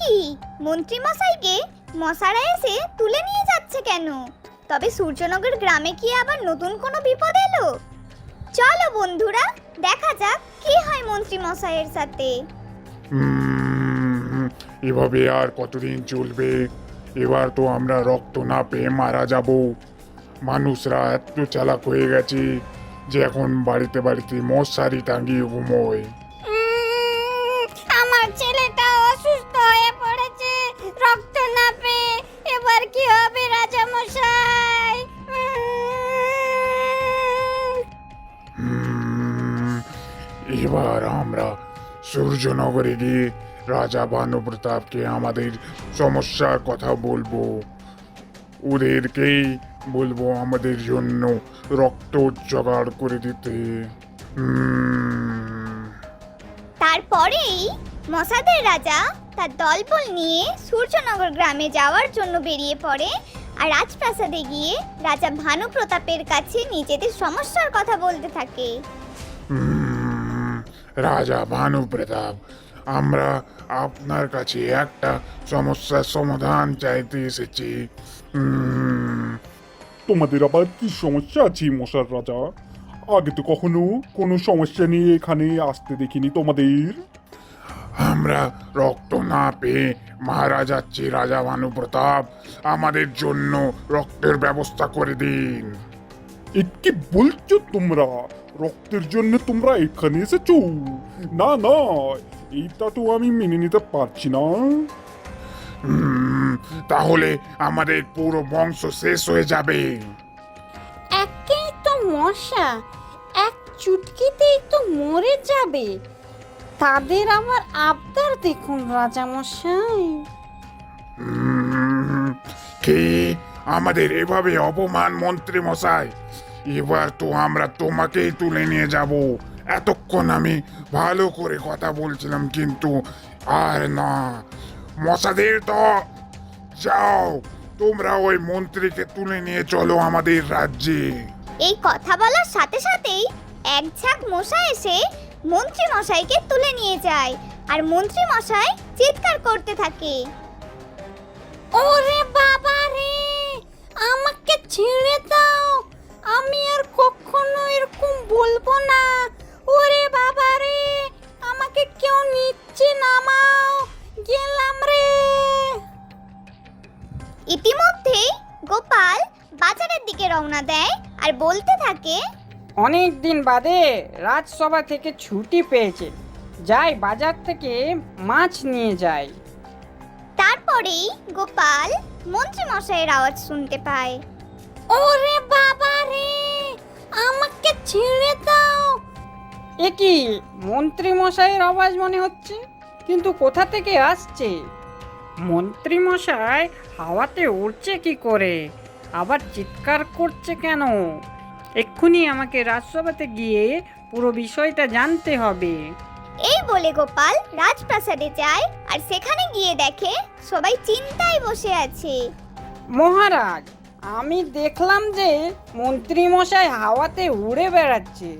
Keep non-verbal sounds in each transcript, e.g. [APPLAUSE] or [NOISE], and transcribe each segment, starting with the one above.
কি? মন্ত্রী মশাইকে মশারা এসে তুলে নিয়ে যাচ্ছে কেন? তবে সূর্যনগর গ্রামে কি আবার নতুন কোনো বিপদ এলো? চলো বন্ধুরা, দেখা যাক কি হয় মন্ত্রী মশাইয়ের সাথে এভাবে আর কতদিন চলবে? এবার তো আমরা রক্ত না পেয়ে মারা যাব। মানুষরা এত চালাক হয়ে গেছে যে এখন বাড়িতে বাড়িতে মশারি টাঙিয়ে ঘুমোয়। এবার আমরা সূর্যনগরে গিয়ে রাজা ভানুপ্রতাপকে আমাদের সমস্যার কথা বলব। ওদেরকেই বলব আমাদের জন্য রক্ত জোগাড় করে দিতে। তারপরেই মশাদের রাজা তার দলবল নিয়ে সূর্যনগর গ্রামে যাওয়ার জন্য বেরিয়ে পড়ে আর রাজপ্রাসাদে গিয়ে রাজা ভানু প্রতাপের কাছে নিজেদের সমস্যার কথা বলতে থাকে। রাজা ভানুপ্রতাপ আমরা আপনার কাছে একটা সমস্যার সমাধান চাইতে এসেছি। তোমাদের আবার কি সমস্যা আছে মশার রাজা? আগে তো কখনো কোনো সমস্যা নিয়ে এখানে আসতে দেখিনি তোমাদের। আমরা রক্ত না পেয়ে মারা যাচ্ছি রাজা ভানুপ্রতাপ আমাদের জন্য রক্তের ব্যবস্থা করে দিন। এ কি বলছো তোমরা রক্তের জন্য তোমরা এখানে এসেছ না না এইটা তো আমি মেনে নিতে পারছি না হুম, তাহলে আমাদের পুরো বংশ শেষ হয়ে যাবে একেই তো মশা এক চুটকিতেই তো মরে যাবে তাদের আবার আবদার দেখুন রাজামশাই হুম, কি আমাদের এভাবে অপমান মন্ত্রী মশাই এবার তো আমরা তোমাকেই তুলে নিয়ে যাব। এতক্ষণ আমি ভালো করে কথা বলছিলাম কিন্তু আর না। মশাদের তো যাও তোমরা ওই মন্ত্রীকে তুলে নিয়ে চলো আমাদের রাজ্যে। এই কথা বলার সাথে সাথেই এক ঝাঁক মশা এসে মন্ত্রী মশাইকে তুলে নিয়ে যায় আর মন্ত্রী মশাই চিৎকার করতে থাকে। ওরে বাবা রে আমাকে ছেড়ে দাও। আমি আর কখনো এরকম বলব না। ওরে বাবা রে আমাকে কেউ নিচ্ছে নামাও গেলাম রে। ইতিমধ্যেই গোপাল বাজারের দিকে রওনা দেয় আর বলতে থাকে অনেক দিন বাদে রাজসভা থেকে ছুটি পেয়েছে। যাই বাজার থেকে মাছ নিয়ে যাই। তারপরেই গোপাল মন্ত্রী মশাইয়ের আওয়াজ শুনতে পায়। ওরে বাবা রে আমাকে ছেড়ে দাও। এ কি মন্ত্রী মশাইয়ের আওয়াজ মনে হচ্ছে? কিন্তু কোথা থেকে আসছে? মন্ত্রী মশাই হাওয়াতে উড়ছে কি করে? আবার চিৎকার করছে কেন? এক্ষুনি আমাকে রাজসভাতে গিয়ে পুরো বিষয়টা জানতে হবে। এই বলে গোপাল রাজপ্রাসাদে যায় আর সেখানে গিয়ে দেখে সবাই চিন্তায় বসে আছে। মহারাজ আমি দেখলাম যে মন্ত্রী মশাই হাওয়াতে উড়ে বেড়াচ্ছে।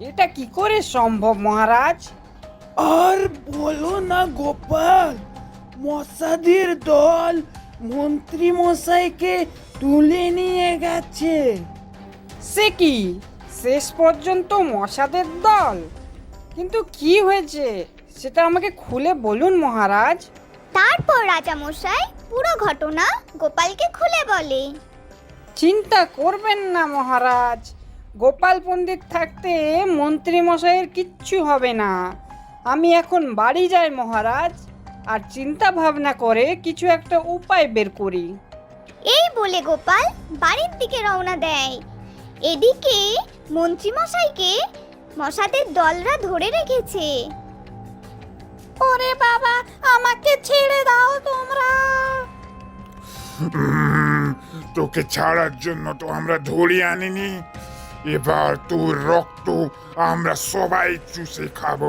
এটা কি করে সম্ভব মহারাজ? আর বলো না গোপাল মশাদের দল মন্ত্রী মশাইকে তুলে নিয়ে গেছে। সে কি? শেষ পর্যন্ত মশাদের দল? কিন্তু কি হয়েছে? সেটা আমাকে খুলে বলুন মহারাজ। তারপর রাজা মশাই পুরো ঘটনা গোপালকে খুলে বলে। চিন্তা করবেন না মহারাজ। গোপাল পণ্ডিত থাকতে মন্ত্রী মশাইয়ের কিচ্ছু হবে না। আমি এখন বাড়ি যাই মহারাজ আর চিন্তা ভাবনা করে কিছু একটা উপায় বের করি। এই বলে গোপাল বাড়ির দিকে রওনা দেয়। এদিকে মন্ত্রী মশাইকে মশাদের দলরা ধরে রেখেছে। ওরে বাবা আমাকে ছেড়ে দাও তোমরা। [LAUGHS] তোকে ছাড়ার জন্য তো আমরা ধরে আনিনি। এবার তোর রক্ত আমরা সবাই চুষে খাব।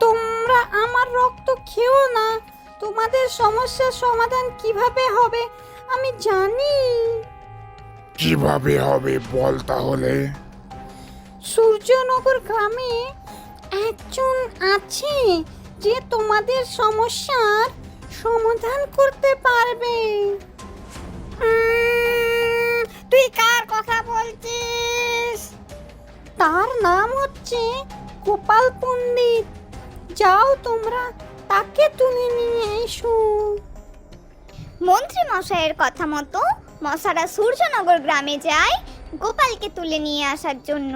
তোমরা আমার রক্ত খেও না। তোমাদের সমস্যার সমাধান কীভাবে হবে আমি জানি। কীভাবে হবে বল তাহলে? সূর্যনগর গ্রামে একজন আছে যে তোমাদের সমস্যার সমাধান করতে পারবে। তুই কার কথা বলছিস? তার নাম হচ্ছে গোপাল পণ্ডিত। যাও তোমরা তাকে তুলে নিয়ে এসো। মন্ত্রী মশাইয়ের কথা মতো মশারা সূর্যনগর গ্রামে যায় গোপালকে তুলে নিয়ে আসার জন্য।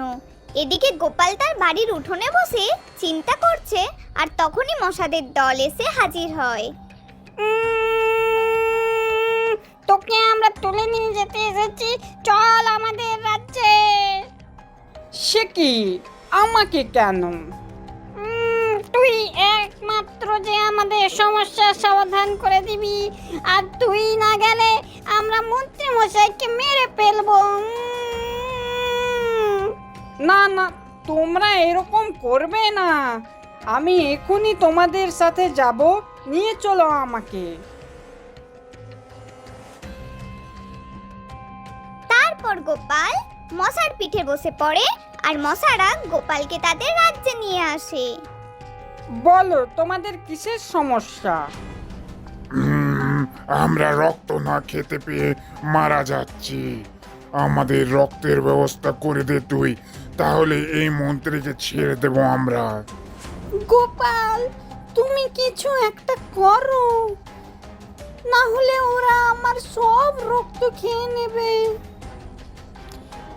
এদিকে গোপাল তার বাড়ির উঠোনে বসে চিন্তা করছে আর তখনই মশাদের দল এসে হাজির হয়। তোকে আমরা তুলে নিয়ে যেতে এসেছি। চল আমাদের রাজ্যে। সে কি? আমাকে কেন? তুই একমাত্র যে আমাদের সমস্যার সমাধান করে দিবি। আর তুই না গেলে আমরা মন্ত্রী মশাইকে মেরে ফেলব। না না তোমরা এরকম করবে না। আমি এখনই তোমাদের সাথে যাব। নিয়ে চলো আমাকে। তারপর গোপাল মশার পিঠে বসে পড়ে আর মশারা গোপালকে তাদের রাজ্যে নিয়ে আসে। বলো তোমাদের কিসের সমস্যা? আমরা রক্ত না খেতে পেয়ে মারা যাচ্ছি। আমাদের রক্তের ব্যবস্থা করে দে তুই তাহলে এই মন্ত্রীকে ছেড়ে দেব আমরা। গোপাল তুমি কিছু একটা করো। না হলে ওরা আমার সব রক্ত খেয়ে নেবে।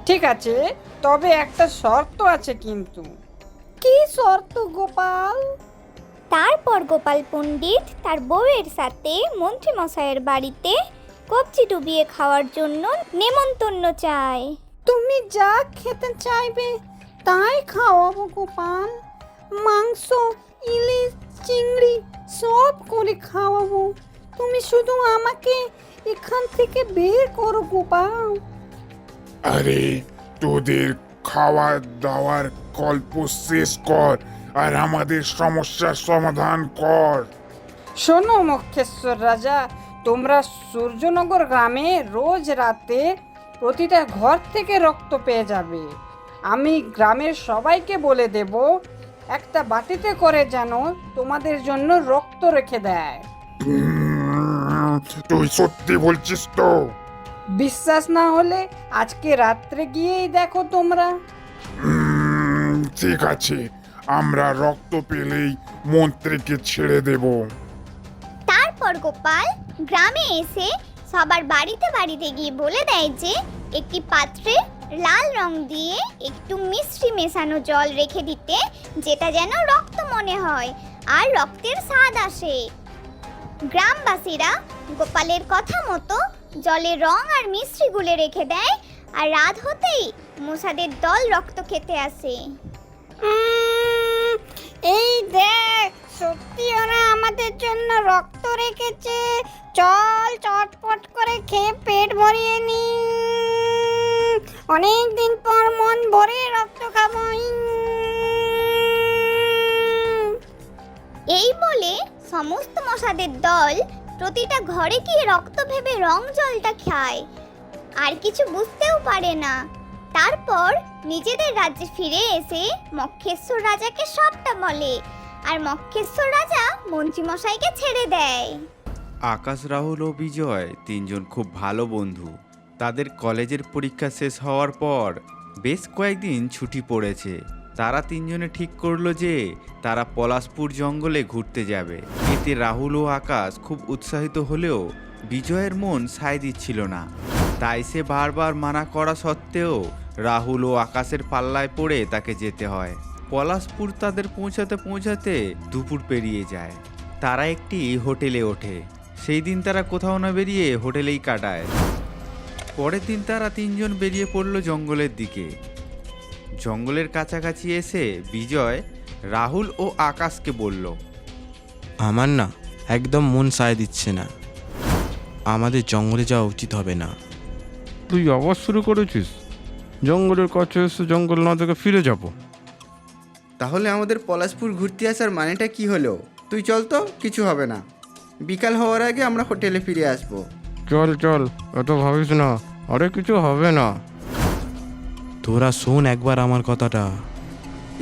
ঠিক আছে তবে একটা শর্ত আছে কিন্তু। কি শর্ত গোপাল? তারপর গোপাল পণ্ডিত তার বউয়ের সাথে মন্ত্রী মশাইয়ের বাড়িতে কবজি ডুবিয়ে খাওয়ার জন্য নেমন্তন্ন চায়। তুমি যা খেতে চাইবে তাই খাওয়াবো গোপাল। মাংস ইলিশ চিংড়ি সব করে খাওয়াবো। তুমি শুধু আমাকে এখান থেকে বের করো গোপাল। আরে তোদের খাওয়া দাওয়ার গল্প শেষ কর আর আমাদের সমস্যার সমাধান কর। শোনো মক্ষেশ্বর রাজা তোমরা সূর্যনগর গ্রামে রোজ রাতে প্রতিটা ঘর থেকে রক্ত পেয়ে যাবে। আমি গ্রামের সবাইকে বলে দেব একটা বাটিতে করে যেন তোমাদের জন্য রক্ত রেখে দেয়। তুই সত্যি বলছিস তো? বিশ্বাস না হলে আজকে রাত্রে গিয়েই দেখো তোমরা। ঠিক আছে আমরা রক্ত পেলেই মন্ত্রীকে ছেড়ে দেব। তারপর গোপাল গ্রামে এসে সবার বাড়িতে বাড়িতে গিয়ে বলে দেয় যে একটি পাত্রে লাল রং দিয়ে একটু মিষ্টি মেশানো জল রেখে দিতে, যেটা যেন রক্ত মনে হয় আর রক্তের স্বাদ আসে। গ্রামবাসীরা গোপালের কথা মতো জলে রং আর মিষ্টি গুলে রেখে দেয় আর রাত হতেই মশাদের দল রক্ত খেতে আসে। এই দেখ, সত্যি ওরা আমাদের জন্য রক্ত রেখেছে। চল চটপট করে খেয়ে পেট ভরিয়ে নি অনেক দিন পর মন ভরে রক্ত খাব। এই বলে সমস্ত মশাদের দল প্রতিটা ঘরে গিয়ে রক্ত ভেবে রং জলটা খায়। আর কিছু বুঝতেও পারে না। তারপর নিজেদের রাজ্যে ফিরে এসে মক্ষেশ্বর রাজাকে সবটা বলে। আর মক্ষেশ্বর রাজা মন্ত্রীমশাইকে ছেড়ে দেয়। আকাশ রাহুল ও বিজয় তিনজন খুব ভালো বন্ধু। তাদের কলেজের পরীক্ষা শেষ হওয়ার পর বেশ কয়েকদিন ছুটি পড়েছে। তারা তিনজনে ঠিক করল যে তারা পলাশপুর জঙ্গলে ঘুরতে যাবে। এতে রাহুল ও আকাশ খুব উৎসাহিত হলেও বিজয়ের মন সায় দিচ্ছিল না। তাই সে বারবার মানা করা সত্ত্বেও রাহুল ও আকাশের পাল্লায় পড়ে তাকে যেতে হয়। পলাশপুর তাদের পৌঁছাতে পৌঁছাতে দুপুর পেরিয়ে যায়। তারা একটি হোটেলে ওঠে। সেই দিন তারা কোথাও না বেরিয়ে হোটেলেই কাটায়। পরের দিন তারা তিনজন বেরিয়ে পড়ল জঙ্গলের দিকে। জঙ্গলের কাছাকাছি এসে বিজয় রাহুল ও আকাশকে বলল আমার না একদম মন সায় দিচ্ছে না। আমাদের জঙ্গলে যাওয়া উচিত হবে না। তুই আবার শুরু করেছিস। জঙ্গলের কাছে এসে জঙ্গল না দেখে ফিরে যাব। তাহলে আমাদের পলাশপুর ঘুরতে আসার মানেটা কি হলো? তুই চল তো কিছু হবে না। বিকাল হওয়ার আগে আমরা হোটেলে ফিরে আসব। চল চল এত ভাবিস না আরে কিছু হবে না। তোরা শোন একবার আমার কথাটা।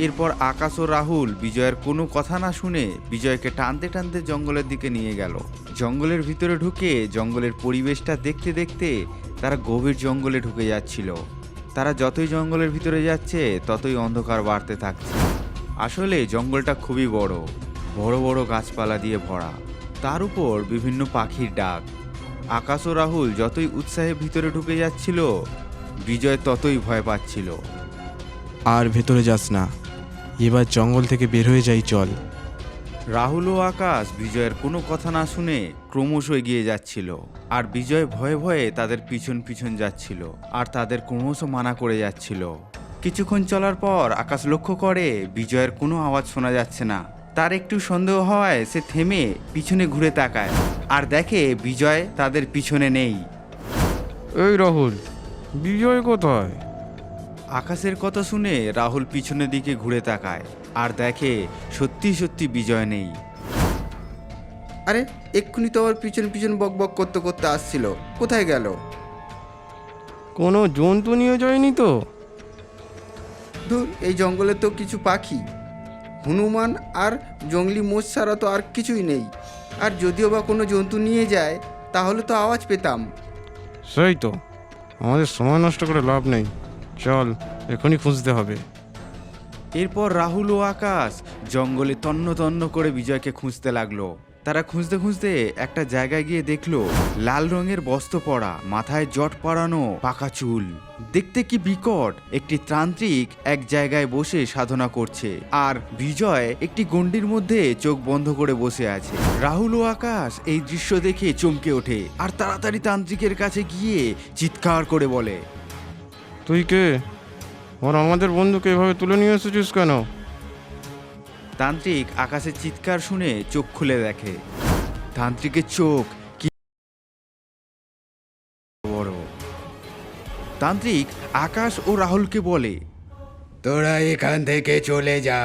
এরপর আকাশ ও রাহুল বিজয়ের কোনো কথা না শুনে বিজয়কে টানতে টানতে জঙ্গলের দিকে নিয়ে গেল। জঙ্গলের ভিতরে ঢুকে জঙ্গলের পরিবেশটা দেখতে দেখতে তারা গভীর জঙ্গলে ঢুকে যাচ্ছিল। তারা যতই জঙ্গলের ভিতরে যাচ্ছে ততই অন্ধকার বাড়তে থাকছে। আসলে জঙ্গলটা খুবই বড় বড় বড় গাছপালা দিয়ে ভরা। তার উপর বিভিন্ন পাখির ডাক আকাশ ও রাহুল যতই উৎসাহে ভিতরে ঢুকে যাচ্ছিল বিজয় ততই ভয় পাচ্ছিল। আর ভেতরে যাস না এবার জঙ্গল থেকে বের হয়ে যাই চল। রাহুল ও আকাশ বিজয়ের কোনো কথা না শুনে ক্রমশ এগিয়ে যাচ্ছিল আর বিজয় ভয়ে ভয়ে তাদের পিছন পিছন যাচ্ছিল আর তাদের ক্রমশ মানা করে যাচ্ছিল। কিছুক্ষণ চলার পর আকাশ লক্ষ্য করে বিজয়ের কোনো আওয়াজ শোনা যাচ্ছে না। তার একটু সন্দেহ হওয়ায় সে থেমে পিছনে ঘুরে তাকায়। আর দেখে বিজয় তাদের পিছনে নেই। এই রাহুল বিজয় কোথায়? আকাশের কথা শুনে রাহুল পিছনের দিকে ঘুরে তাকায় আর দেখে সত্যি সত্যি বিজয় নেই। আরে এক্ষুনি তো আমার পিছন পিছন বক বক করতে করতে আসছিল। কোথায় গেল? কোনো জন্তু নিয়ে যায়নি তো? ধুর এই জঙ্গলে তো কিছু পাখি। হনুমান আর জঙ্গলি মোষ ছাড়া তো আর কিছুই নেই। আর যদিও বা কোনো জন্তু নিয়ে যায় তাহলে তো আওয়াজ পেতাম। সেই তো। আমাদের সময় নষ্ট করে লাভ নেই। চল এখনই খুঁজতে হবে। এরপর রাহুল ও আকাশ জঙ্গলে তন্ন তন্ন করে বিজয়কে খুঁজতে লাগল। তারা খুঁজতে খুঁজতে একটা জায়গায় গিয়ে দেখল লাল রঙের বস্ত্র পরা, মাথায় জট পরানো পাকা চুল। দেখতে কি বিকট, একটি তান্ত্রিক এক জায়গায় বসে সাধনা করছে আর বিজয় একটি গণ্ডির মধ্যে চোখ বন্ধ করে বসে আছে। রাহুল ও আকাশ এই দৃশ্য দেখে চমকে ওঠে আর তাড়াতাড়ি তান্ত্রিকের কাছে গিয়ে চিৎকার করে বলে, তুই কে? ওর আমাদের বন্ধুকে এভাবে তুলে নিয়ে এসেছিস কেন? তান্ত্রিক আকাশের চিৎকার শুনে চোখ খুলে দেখে। তান্ত্রিকের চোখ কি বড়। তান্ত্রিক আকাশ ও রাহুলকে বলে তোরা এখান থেকে চলে যা।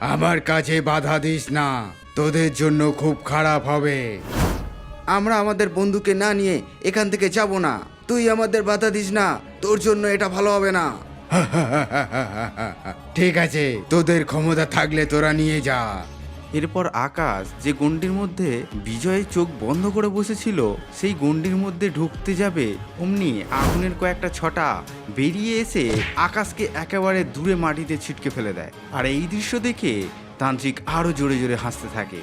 আমার কাছে বাধা দিস না। তোদের জন্য খুব খারাপ হবে। আমরা আমাদের বন্ধুকে না নিয়ে এখান থেকে যাব না। তুই আমাদের বাধা দিস না। তোর জন্য এটা ভালো হবে না। [LAUGHS] ঠিক আছে তোদের ক্ষমতা থাকলে তোরা নিয়ে যা। এরপর আকাশ যে গণ্ডির মধ্যে বিজয়ের চোখ বন্ধ করে বসেছিল সেই গণ্ডির মধ্যে ঢুকতে যাবে অমনি আগুনের কয়েকটা ছটা বেরিয়ে এসে আকাশকে একেবারে দূরে মাটিতে ছিটকে ফেলে দেয়। আর এই দৃশ্য দেখে তান্ত্রিক আরও জোরে জোরে হাসতে থাকে।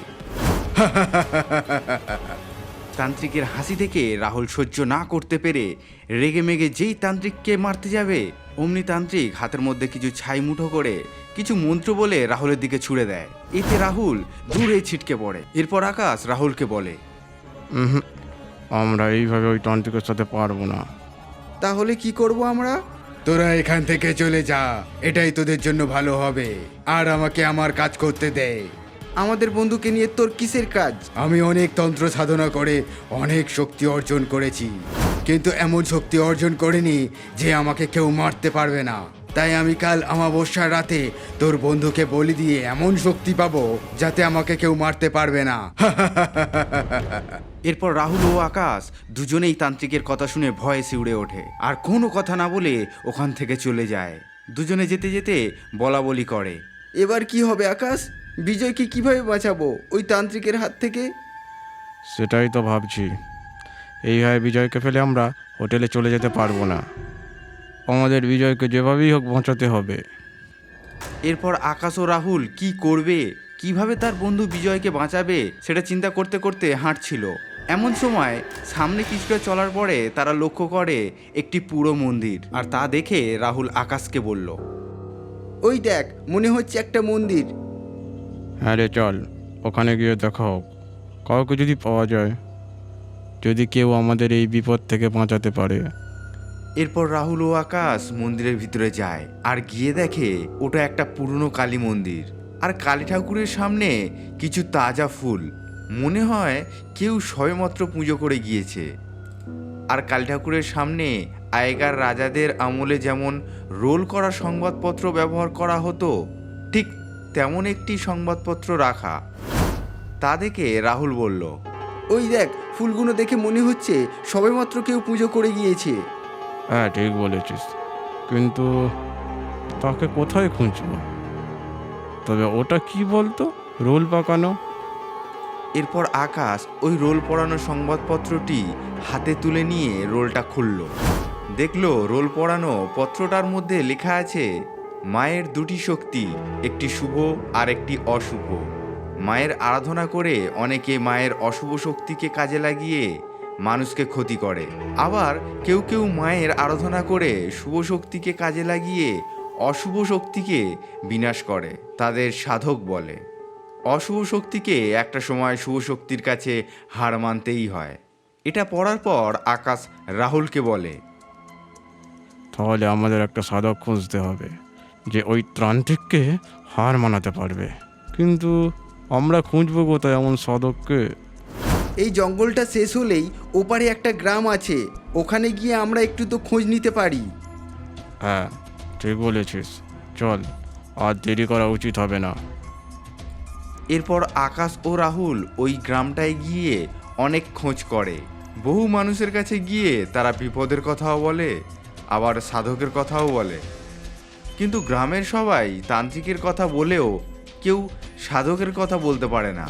[LAUGHS] তান্ত্রিকের হাসি থেকে রাহুল সহ্য না করতে পেরে রেগে মেগে যেই তান্ত্রিককে মারতে যাবে অমনি তান্ত্রিক হাতের মধ্যে কিছু ছাই মুঠো করে কিছু মন্ত্র বলে রাহুলের দিকে ছুড়ে দেয়। এতে রাহুল দূরে ছিটকে পড়ে। এরপর আকাশ রাহুলকে বলে আমরা এইভাবে ওই তান্ত্রিকের সাথে পারব না। তাহলে কি করব আমরা? তোরা এখান থেকে চলে যা এটাই তোদের জন্য ভালো হবে। আর আমাকে আমার কাজ করতে দে। আমাদের বন্ধুকে নিয়ে তোর কিসের কাজ? আমি অনেক তন্ত্র সাধনা করে অনেক শক্তি অর্জন করেছি। কিন্তু এমন শক্তি অর্জন করিনি যে আমাকে কেউ মারতে পারবে না। তাই আমি কাল আমাবস্যার রাতে তোর বন্ধুকে বলি দিয়ে এমন শক্তি পাবো যাতে আমাকে কেউ মারতে পারবে না। [LAUGHS] এরপর রাহুল ও আকাশ দুজনেই তান্ত্রিকের কথা শুনে ভয়ে শিউড়ে ওঠে। আর কোনো কথা না বলে ওখান থেকে চলে যায়। দুজনে যেতে যেতে বলা বলি করে। এবার কি হবে আকাশ? বিজয়কে কীভাবে বাঁচাবো ওই তান্ত্রিকের হাত থেকে? সেটাই তো ভাবছি। এইভাবে বিজয়কে ফেলে আমরা হোটেলে চলে যেতে পারব না। আমাদের বিজয়কে যেভাবেই হোক বাঁচাতে হবে। এরপর আকাশ ও রাহুল কি করবে কীভাবে তার বন্ধু বিজয়কে বাঁচাবে সেটা চিন্তা করতে করতে হাঁটছিল। এমন সময় সামনে কিছুটা চলার পরে তারা লক্ষ্য করে একটি পুরো মন্দির আর তা দেখে রাহুল আকাশকে বলল ওই দেখ মনে হচ্ছে একটা মন্দির। হ্যাঁ রে চল ওখানে গিয়ে দেখা হোক। কাউকে যদি পাওয়া যায়। যদি কেউ আমাদের এই বিপদ থেকে বাঁচাতে পারে। এরপর রাহুল ও আকাশ মন্দিরের ভিতরে যায়, আর গিয়ে দেখে ওটা একটা পুরনো কালী মন্দির। আর কালী ঠাকুরের সামনে কিছু তাজা ফুল। মনে হয় কেউ সবেমাত্র পুজো করে গিয়েছে। আর কালী ঠাকুরের সামনে আগেকার রাজাদের আমলে যেমন রোল করা সংবাদপত্র ব্যবহার করা হতো, ঠিক তেমন একটি সংবাদপত্র রাখা। তা দেখে রাহুল বলল, ওই দেখ ফুলগুলো দেখে মনে হচ্ছে সবেমাত্র কেউ পুজো করে গিয়েছে। হ্যাঁ ঠিক বলেছিস। কিন্তু তাকে কোথায় খুঁজবো? তবে ওটা কি বলতো? রোল পাকানো? এরপর আকাশ ওই রোল পড়ানো সংবাদপত্রটি হাতে তুলে নিয়ে রোলটা খুলল। দেখল রোল পড়ানো পত্রটার মধ্যে লেখা আছে মায়ের দুটি শক্তি একটি শুভ আর একটি অশুভ। মায়ের আরাধনা করে অনেকে মায়ের অশুভ শক্তিকে কাজে লাগিয়ে মানুষকে ক্ষতি করে। আবার কেউ কেউ মায়ের আরাধনা করে শুভ শক্তিকে কাজে লাগিয়ে অশুভ শক্তিকে বিনাশ করে, তাদের সাধক বলে। অশুভ শক্তিকে একটা সময় শুভ শক্তির কাছে হার মানতেই হয়। এটা পড়ার পর আকাশ রাহুলকে বলে, তাহলে আমাদের একটা সাধক খুঁজতে হবে, যে ওই ত্রান্তিককে হার মানাতে পারবে। কিন্তু আমরা খুঁজবো কোথায় এমন সদককে? এই জঙ্গলটা শেষ হলেই ওপারে একটা গ্রাম আছে ওখানে গিয়ে আমরা একটু তো খোঁজ নিতে পারি। হ্যাঁ ঠিক বলেছিস। চল আর দেরি করা উচিত হবে না। এরপর আকাশ ও রাহুল ওই গ্রামটায় গিয়ে অনেক খোঁজ করে। বহু মানুষের কাছে গিয়ে তারা বিপদের কথাও বলে আবার সাধকের কথাও বলে। কিন্তু গ্রামের সবাই তান্ত্রিকের কথা বলেও কেউ সাধকের কথা বলতে পারে না।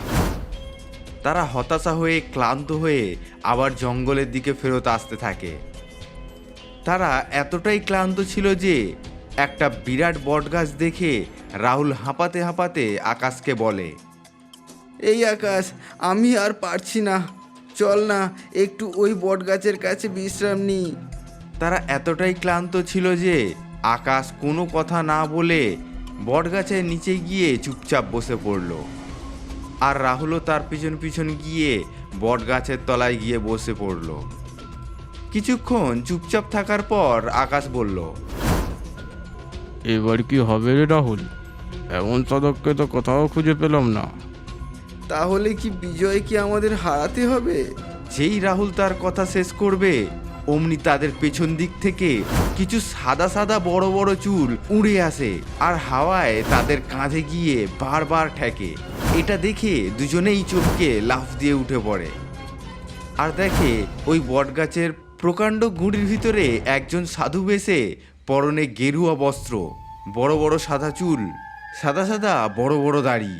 তারা হতাশা হয়ে, ক্লান্ত হয়ে আবার জঙ্গলের দিকে ফেরত আসতে থাকে। তারা এতটাই ক্লান্ত ছিল যে একটা বিরাট বটগাছ দেখে রাহুল হাঁপাতে হাঁপাতে আকাশকে বলে, এই আকাশ, আমি আর পারছি না। চল না, একটু ওই বটগাছের কাছে বিশ্রাম নিই। তারা এতটাই ক্লান্ত ছিল যে আকাশ কোনো কথা না বলে বটগাছের নিচে গিয়ে চুপচাপ বসে পড়ল। আর রাহুলও তার পিছন পিছন গিয়ে বটগাছের তলায় গিয়ে বসে পড়ল। কিছুক্ষণ চুপচাপ থাকার পর আকাশ বলল এবার কি হবে রে রাহুল? এমন সাধককে তো কোথাও খুঁজে পেলাম না। তাহলে কি বিজয় কি আমাদের হারাতে হবে? যেই রাহুল তার কথা শেষ করবে অমনি তাদের পেছন দিক থেকে কিছু সাদা সাদা বড় বড় চুল উড়ে আসে আর হাওয়ায় তাদের কাঁধে গিয়ে বারবার ঠেকে। এটা দেখে দুজনেই চোখকে লাফ দিয়ে উঠে পড়ে। আর দেখে ওই বটগাছের প্রকাণ্ড গুঁড়ির ভিতরে একজন সাধু বেশে পরনে গেরুয়া বস্ত্র, বড় বড় সাদা চুল, সাদা সাদা বড় বড় দাড়ি,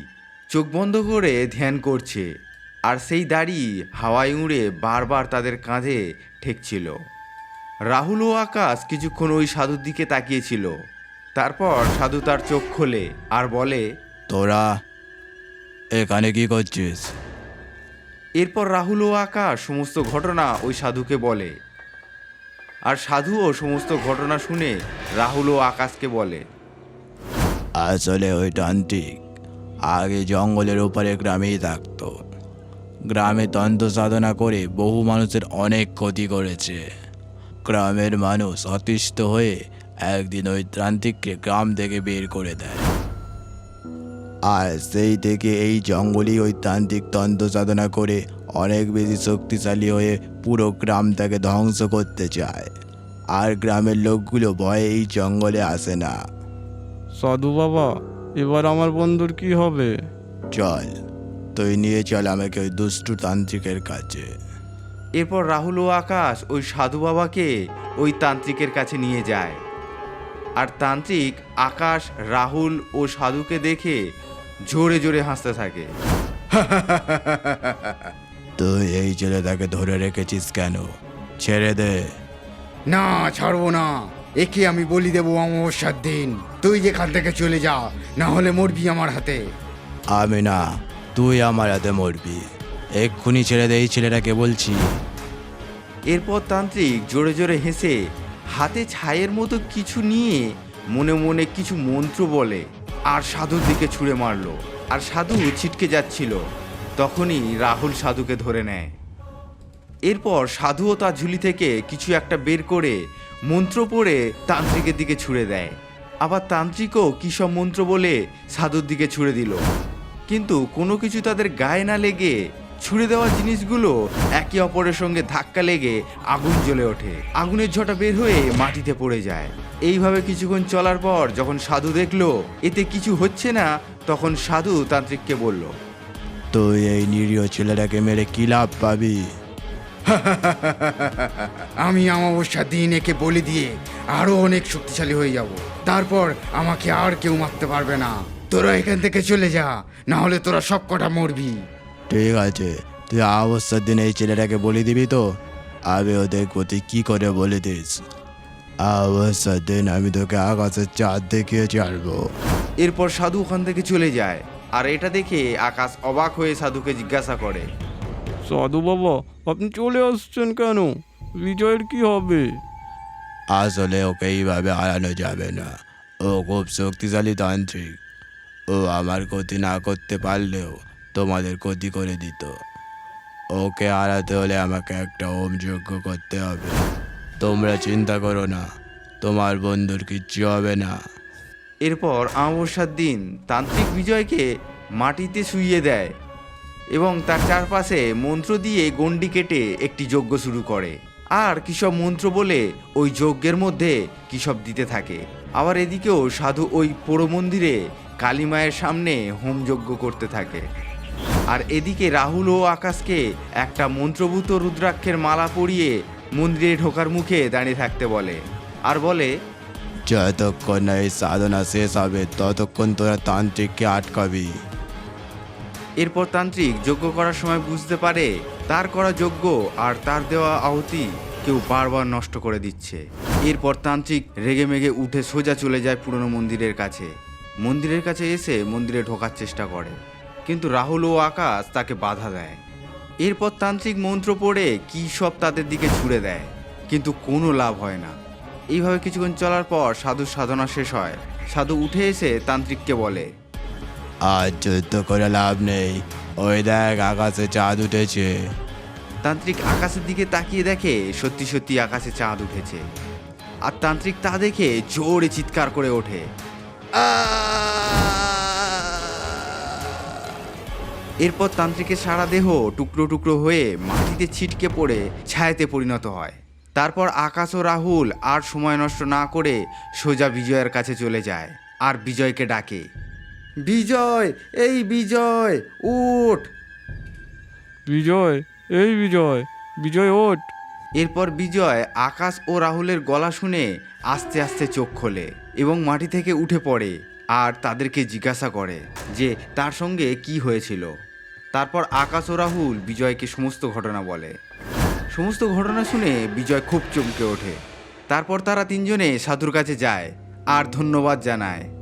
চোখ বন্ধ করে ধ্যান করছে। আর সেই দাড়ি হাওয়ায় উড়ে বারবার তাদের কাঁধে ঠেকছিল রাহুল ও আকাশ কিছুক্ষণ ওই সাধুর দিকে তাকিয়েছিল। তারপর সাধু তার চোখ খোলে আর বলে তোরা এখানে কি করছিস? এরপর রাহুল ও আকাশ সমস্ত ঘটনা ওই সাধুকে বলে। আর সাধুও সমস্ত ঘটনা শুনে রাহুল ও আকাশকে বলে আসলে ওই তান্ত্রিক আগে জঙ্গলের ওপারে গ্রামেই থাকতো। গ্রামে তন্ত্র সাধনা করে বহু মানুষের অনেক ক্ষতি করেছে। গ্রামের মানুষ অতিষ্ঠ হয়ে একদিন ওই তান্ত্রিককে গ্রাম থেকে বের করে দেয়। আর সেই থেকে এই জঙ্গলই ওই তান্ত্রিক তন্ত্র সাধনা করে অনেক বেশি শক্তিশালী হয়ে পুরো গ্রামটাকে ধ্বংস করতে চায়। আর গ্রামের লোকগুলো ভয়ে এই জঙ্গলে আসে না। সাধু বাবা এবার আমার বন্ধুর কি হবে? চল। তুই নিয়ে চল আমাকে ওই দুষ্টু তান্ত্রিকের কাছে। এরপর রাহুল ও আকাশ ওই সাধু বাবাকে ওই তান্ত্রিকের কাছে নিয়ে যায়। আর তান্ত্রিক আকাশ রাহুল ও সাধুকে দেখে জোরে জোরে হাসতে থাকে। [LAUGHS] তুই এই ছেলেটাকে ধরে রেখেছিস কেন? ছেড়ে দে। না ছাড়বো না। একে আমি বলি দেবো অমাবস্যার দিন। তুই যেখান থেকে চলে যা না হলে মরবি আমার হাতে। আমি না। তুই আমার হাতে মরবি। এক্ষুনি ছেড়ে দে, এই ছেলেটাকে বলছি। এরপর তান্ত্রিক জোরে জোরে হেসে হাতে ছায়ের মতো কিছু নিয়ে মনে মনে কিছু মন্ত্র বলে আর সাধুর দিকে ছুঁড়ে মারলো। আর সাধু ছিটকে যাচ্ছিল। তখনই রাহুল সাধুকে ধরে নেয়। এরপর সাধুও তার ঝুলি থেকে কিছু একটা বের করে মন্ত্র পড়ে তান্ত্রিকের দিকে ছুঁড়ে দেয়। আবার তান্ত্রিকও কী সব মন্ত্র বলে সাধুর দিকে ছুঁড়ে দিল। কিন্তু কোনো কিছু তাদের গায়ে না লেগে ছুঁড়ে দেওয়া জিনিসগুলো একে অপরের সঙ্গে ধাক্কা লেগে আগুন জ্বলে ওঠে। আগুনের ঝটা বের হয়ে মাটিতে পড়ে যায়। এইভাবে কিছুক্ষণ চলার পর যখন সাধু দেখল এতে কিছু হচ্ছে না তখন সাধু তান্ত্রিককে বলল তুই এই নিরীহ ছেলেটাকে মেরে কি লাভ পাবি? [LAUGHS] আমি অমাবস্যার দিন একে বলি দিয়ে আরও অনেক শক্তিশালী হয়ে যাব। তারপর আমাকে আর কেউ মারতে পারবে না। তোরা এখান থেকে চলে যা না হলে তোরা সব কটা মরবি। ঠিক আছে তুই অবস্থার দিন এই ছেলেটাকে বলে দিবি তো। আমি ওদের দেখব তুই কী করে বলে দিস? অবস্থার দিন আমি তোকে আকাশের চাঁদ দেখিয়ে ছাড়বো। এরপর সাধু ওখান থেকে চলে যায় আর এটা দেখে আকাশ অবাক হয়ে সাধুকে জিজ্ঞাসা করে। সাধু বাবা আপনি চলে আসছেন কেন? বিজয়ের কি হবে? আসলে ওকে এইভাবে হারানো যাবে না। ও খুব শক্তিশালী তান্ত্রিক। ও আমার ক্ষতি না করতে পারলেও তোমাদের ক্ষতি করে দিত। ওকে হারাতে হলে আমাকে একটা হোম যজ্ঞ করতে হবে। তোমরা চিন্তা করো না, তোমার বন্ধুর কিচ্ছু হবে না। এরপর অমাবস্যার দিন তান্ত্রিক বিজয়কে মাটিতে শুইয়ে দেয় এবং তার চারপাশে মন্ত্র দিয়ে গণ্ডি কেটে একটি যজ্ঞ শুরু করে। আর কিসব মন্ত্র বলে ওই যজ্ঞের মধ্যে কিসব দিতে থাকে। আবার এদিকেও সাধু ওই পোড়ো মন্দিরে কালী মায়ের সামনে হোমযজ্ঞ করতে থাকে। আর এদিকে রাহুল ও আকাশকে একটা মন্ত্রভূত রুদ্রাক্ষের মালা পরিয়ে মন্দিরে ঢোকার মুখে দাঁড়িয়ে থাকতে বলে। আর বলে যতক্ষণ না এই সাধনা শেষ হবে ততক্ষণ তোরা তান্ত্রিককে আটকাবি। এরপর তান্ত্রিক যজ্ঞ করার সময় বুঝতে পারে তার করা যজ্ঞ আর তার দেওয়া আহুতি কেউ বারবার নষ্ট করে দিচ্ছে। এরপর তান্ত্রিক রেগে মেগে উঠে সোজা চলে যায় পুরনো মন্দিরের কাছে। মন্দিরের কাছে এসে মন্দিরে ঢোকার চেষ্টা করে। কিন্তু রাহুল ও আকাশ তাকে বাধা দেয়। এরপর তান্ত্রিক মন্ত্র পড়ে কী সব তাদের দিকে ছুড়ে দেয়। কিন্তু কোনো লাভ হয় না। এইভাবে কিছুক্ষণ চলার পর সাধুর সাধনা শেষ হয়। সাধু উঠে এসে তান্ত্রিককে বলে আর যুদ্ধ করে লাভ নেই। ওই দেখ আকাশে চাঁদ উঠেছে। তান্ত্রিক আকাশের দিকে তাকিয়ে দেখে সত্যি সত্যি আকাশে চাঁদ উঠেছে। আর তান্ত্রিক তা দেখে জোরে চিৎকার করে ওঠে। এরপর তান্ত্রিকের সারা দেহ টুকরো টুকরো হয়ে মাটিতে ছিটকে পড়ে ছায়াতে পরিণত হয়। তারপর আকাশ ও রাহুল আর সময় নষ্ট না করে সোজা বিজয়ের কাছে চলে যায় আর বিজয়কে ডাকে। বিজয় এই বিজয় উঠ! বিজয় এই বিজয় বিজয় ওঠ! এরপর বিজয় আকাশ ও রাহুলের গলা শুনে আস্তে আস্তে চোখ খোলে। এবং মাটি থেকে উঠে পড়ে আর তাদেরকে জিজ্ঞাসা করে যে, তার সঙ্গে কি হয়েছিল? তারপর আকাশ ও রাহুল বিজয়কে সমস্ত ঘটনা বলে। সমস্ত ঘটনা শুনে বিজয় খুব চমকে ওঠে। তারপর তারা তিনজনে সাধুর কাছে যায় আর ধন্যবাদ জানায়।